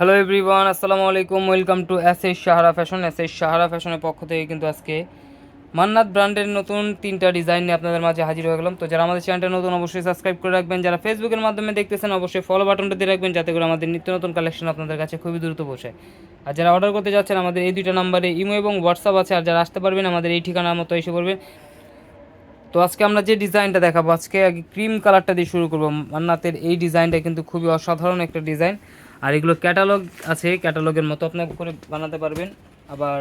Hello everyone আসসালামু আলাইকুম welcome to S S Sahara fashion S S Sahara ফ্যাশনের পক্ষ থেকে কিন্তু আজকে মান্নাত ব্র্যান্ডের নতুন তিনটা ডিজাইন নিয়ে আপনাদের মাঝে হাজির হয়ে গেলাম। তো যারা আমাদের চ্যানেলটা নতুন, অবশ্যই সাবস্ক্রাইব করে রাখবেন। যারা ফেসবুকের মাধ্যমে দেখতেছেন, অবশ্যই ফলো বাটনটা দিয়ে রাখবেন, যাতে করে আমাদের নিত্য নতুন কালেকশন আপনাদের কাছে খুবই দ্রুত পৌঁছায় আর যারা অর্ডার করতে যাচ্ছেন, আমাদের এই দুইটা নাম্বারে ইমো এবং হোয়াটসঅ্যাপ আছে। আর যারা আসতে পারবেন, আমাদের এই ঠিকানার মতো এসে পড়বেন। তো আজকে আমরা যে ডিজাইনটা দেখাবো, আজকে ক্রিম কালারটা দিয়ে শুরু করব। মান্নাতের এই ডিজাইনটা কিন্তু খুবই অসাধারণ একটা ডিজাইন। আর এগুলো ক্যাটালগ আছে ক্যাটালগের মতো আপনার করে বানাতে পারবেন। আবার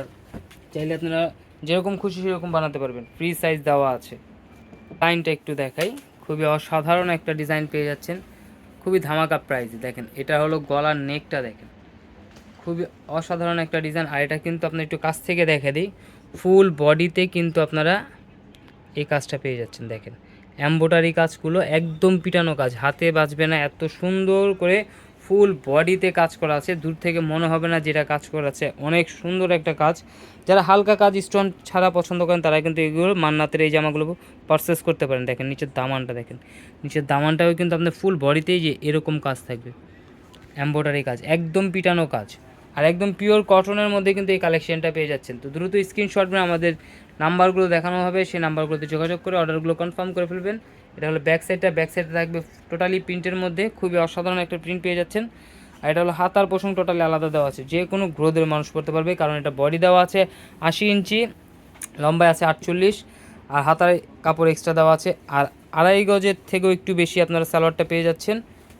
চাইলে আপনারা যেরকম খুশি সেরকম বানাতে পারবেন। ফ্রি সাইজ দেওয়া আছে। ডিজাইনটা একটু দেখাই। খুবই অসাধারণ একটা ডিজাইন পেয়ে যাচ্ছেন। খুবই ধামাকা প্রাইস দেখেন, এটা হলো গলার নেকটা দেখেন। খুবই অসাধারণ একটা ডিজাইন আর এটা কিন্তু আপনার একটু কাছ থেকে দেখে দিই। ফুল বডিতে কিন্তু আপনারা এই কাজটা পেয়ে যাচ্ছেন। দেখেন এম্বোটারি কাজগুলো একদম পিটানো কাজ। হাতে বাঁচবে না। এত সুন্দর করে ফুল বডিতে কাজ করা আছে। দূর থেকে মনে হবে না যেটা কাজ করা আছে। অনেক সুন্দর একটা কাজ। যারা হালকা কাজ স্টোন ছাড়া পছন্দ করেন, তারা কিন্তু এগুলো মান্নাতের এই জামাগুলো পারচেস করতে পারেন। দেখেন, নিচের দামানটা দেখেন। নিচের দামানটাও কিন্তু আপনার ফুল বডিতেই যে এরকম কাজ থাকবে। এম্ব্রয়ডারি কাজ, একদম পিটানো কাজ। আর একদম পিওর কটনের মধ্যে কিন্তু এই কালেকশনটা পেয়ে যাচ্ছেন। তো দ্রুত স্ক্রিনশট নিয়ে আমাদের নাম্বারগুলো দেখানো হবে, সেই নাম্বারগুলোতে যোগাযোগ করে অর্ডারগুলো কনফার্ম করে ফেলবেন। এটা হলো ব্যাক সাইডটা ব্যাক সাইডে থাকবে টোটালি প্রিন্টের মধ্যে, খুবই অসাধারণ একটা প্রিন্ট পেয়ে যাচ্ছেন। আর এটা হলো হাতার পোষণ টোটালি আলাদা দেওয়া আছে, যে কোনো গ্রোদের মানুষ পড়তে পারবে, কারণ এটা বডি দেওয়া আছে আশি ইঞ্চি, লম্বায় আছে আটচল্লিশ, আর হাতার কাপড় এক্সট্রা দেওয়া আছে। আর আড়াই গজের থেকেও একটু বেশি আপনারা সালোয়ারটা পেয়ে যাচ্ছেন,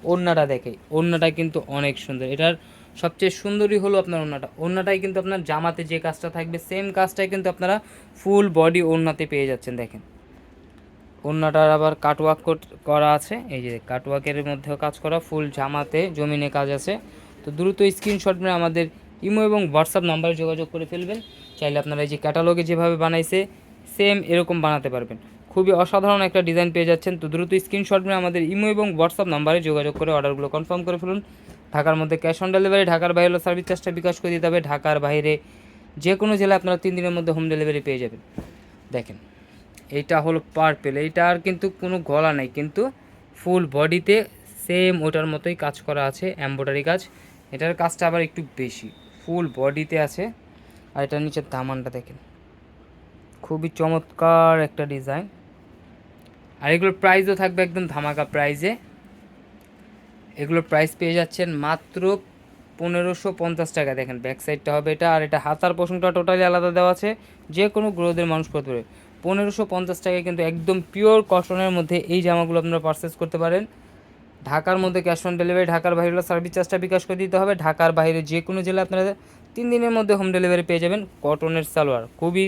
ওড়নাটা দেখে, ওড়নাটা কিন্তু অনেক সুন্দর। এটার সবচেয়ে সুন্দরই হলো আপনার ওড়নাটা। ওড়নাটাই কিন্তু আপনার জামাতে যে কাজটা থাকবে সেম কাজটাই কিন্তু আপনারা ফুল বডি ওড়নাতে পেয়ে যাচ্ছেন, দেখেন। ওড়নাটার আবার কাটওয়ার্ক করা আছে, এই যে কাটওয়ার্কের মধ্যেও কাজ করা ফুল জামাতে, জমিনে কাজ আছে। তো দ্রুত স্ক্রিনশট নিয়ে আমাদের ইমো এবং হোয়াটসঅ্যাপ নাম্বারে যোগাযোগ করে ফেলবেন। চাইলে আপনারা এই যে ক্যাটালগে যেভাবে বানাইছে সেম এরকম বানাতে পারবেন। খুবই অসাধারণ একটা ডিজাইন পেয়ে যাচ্ছেন। তো দ্রুত স্ক্রিনশট নিয়ে আমাদের ইমো এবং হোয়াটসঅ্যাপ নাম্বারে যোগাযোগ করে অর্ডারগুলো কনফার্ম করে ফেলুন। ঢাকার মধ্যে ক্যাশ অন ডেলিভারি ঢাকার বাইরে সার্ভিস চার্জটা বিকাশ করে দিতে হবে। ঢাকার বাইরে যে কোনো জেলায় আপনারা তিন দিনের মধ্যে হোম ডেলিভারি পেয়ে যাবেন। দেখেন, এইটা হলো পার্পেল এইটার কিন্তু কোনো গলা নেই, কিন্তু ফুল বডিতে সেম ওটার মতোই কাজ করা আছে এম্ব্রয়ডারি কাজ। এটার কাজটা আবার একটু বেশি ফুল বডিতে আছে। আর এটার নিচের দামানটা দেখেন, খুবই চমৎকার একটা ডিজাইন আর এগুলোর প্রাইসও থাকবে একদম ধামাকা প্রাইজে এগুলোর প্রাইস পেয়ে যাচ্ছেন মাত্র পনেরোশো পঞ্চাশ টাকা। দেখেন ব্যাক সাইডটা হবে এটা, আর এটা হাতার পোষণটা টোটালি আলাদা দেওয়া আছে। যে কোনো গ্রোদের মানুষ করতে পারে। পনেরোশো পঞ্চাশ টাকায় কিন্তু একদম পিওর কটনের মধ্যে এই জামাগুলো আপনারা পারচেস করতে পারেন। ঢাকার মধ্যে ক্যাশ অন ডেলিভারি ঢাকার বাইরে সার্ভিস চার্জটা বিকাশ করে দিতে হবে। ঢাকার বাইরে যে কোনো জেলায় আপনারা তিন দিনের মধ্যে হোম ডেলিভারি পেয়ে যাবেন কটনের সালোয়ার। খুবই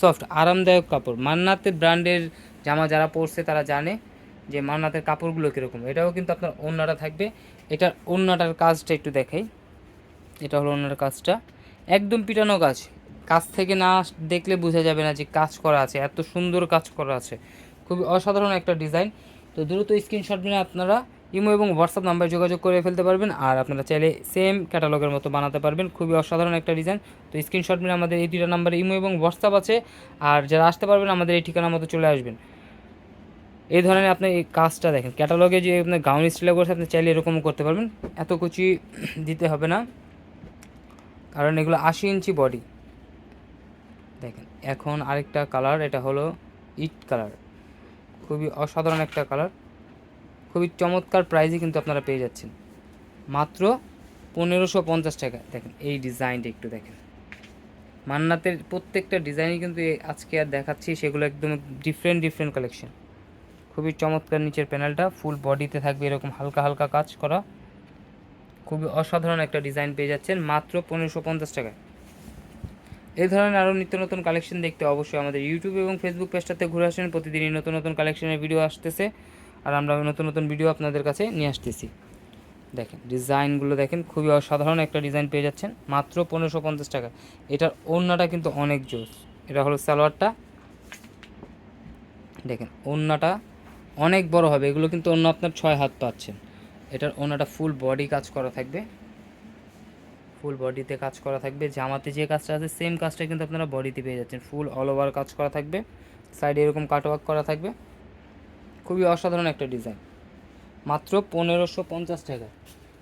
সফট আরামদায়ক কাপড়। মান্নাতের ব্র্যান্ডের জামা যারা পরছে তারা জানে। যে মান্নাতের কাপড়গুলো কীরকম, এটাও কিন্তু আপনার ওড়নাটা থাকবে। এটার ওড়নাটার কাজটা একটু দেখাই। এটা হলো ওড়নার কাজটা। একদম পিটানো কাজ। কাজ থেকে না দেখলে বোঝা যাবে না যে কাজ করা আছে, এত সুন্দর কাজ করা আছে। খুবই অসাধারণ একটা ডিজাইন। তো দ্রুত স্ক্রিনশট নিয়ে আপনারা ইমো এবং হোয়াটসঅ্যাপ নাম্বারে যোগাযোগ করে ফেলতে পারবেন, আর আপনারা চাইলে সেম ক্যাটালগের মতো বানাতে পারবেন। খুবই অসাধারণ একটা ডিজাইন। তো স্ক্রিনশট নিয়ে আমাদের এই দুটা নাম্বারে ইমো এবং হোয়াটসঅ্যাপ আছে, আর যারা আসতে পারবেন, আমাদের এই ঠিকানার মতো চলে আসবেন। এই ধরনের আপনি এই কাজটা দেখেন। ক্যাটালগে যে আপনার গাউন স্টাইলে করছে আপনি চাইলে এরকমও করতে পারবেন। এত কুচি দিতে হবে না। কারণ এগুলো আশি ইঞ্চি বডি দেখেন, এখন আরেকটা কালার এটা হলো ইট কালার খুবই অসাধারণ একটা কালার খুবই চমৎকার প্রাইজে কিন্তু আপনারা পেয়ে যাচ্ছেন। মাত্র পনেরোশো পঞ্চাশ টাকা। দেখেন, এই ডিজাইনটা একটু দেখেন। মান্নাতের প্রত্যেকটা ডিজাইনই কিন্তু আজকে আর দেখাচ্ছি, সেগুলো একদম ডিফারেন্ট ডিফারেন্ট কালেকশন খুবই চমৎকার নিচের প্যানেলটা ফুল বডিতে থাকবে এরকম হালকা হালকা কাজ করা। খুবই অসাধারণ একটা ডিজাইন পেয়ে যাচ্ছেন, মাত্র পনেরোশো পঞ্চাশ টাকায়। এই ধরনের আরও নিত্য নতুন কালেকশন দেখতে অবশ্যই আমাদের ইউটিউব এবং ফেসবুক পেজটাতে ঘুরে আসেন। প্রতিদিনই নতুন নতুন কালেকশনের ভিডিও আসতেছে, আর আমরা নতুন নতুন ভিডিও আপনাদের কাছে নিয়ে আসতেছি। দেখেন ডিজাইনগুলো দেখেন, খুবই অসাধারণ একটা ডিজাইন পেয়ে যাচ্ছেন, মাত্র পনেরোশো পঞ্চাশ টাকা। এটার ওড়নাটা কিন্তু অনেক জোস। এটা হলো সালোয়ারটা। দেখেন, ওড়নাটা অনেক বড় হবে। এগুলো কিন্তু অন্য আপনার ছয় হাত পাচ্ছেন। এটার ওড়নাটা ফুল বডি কাজ করা থাকবে। ফুল বডিতে কাজ করা থাকবে। জামাতে যে কাজটা আছে সেম কাজটা কিন্তু আপনারা বডিতে পেয়ে যাচ্ছেন। ফুল অল ওভার কাজ করা থাকবে। সাইডে এরকম কাটওয়ার্ক করা থাকবে। খুবই অসাধারণ একটা ডিজাইন মাত্র পনেরোশো পঞ্চাশ টাকা।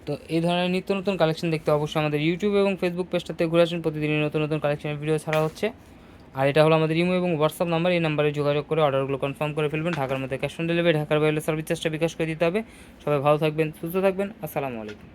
তো এই ধরনের নিত্য নতুন কালেকশন দেখতে অবশ্যই আমাদের ইউটিউব এবং ফেসবুক পেজটাতে ঘুরে আসুন। প্রতিদিনই নতুন নতুন কালেকশনের ভিডিও ছাড়া হচ্ছে। আর এটা হলো আমাদের ইমো এবং হোয়াটসঅ্যাপ নাম্বার। এই নাম্বারে যোগাযোগ করে অর্ডারগুলো কনফার্ম করে ফেলবেন। ঢাকার মধ্যে ক্যাশ অন ডেলিভারি, ঢাকার বাইরে সার্ভিস চার্জটা বিকাশ করে দিতে হবে। সবাই ভালো থাকবেন, সুস্থ থাকবেন। আসসালামু আলাইকুম।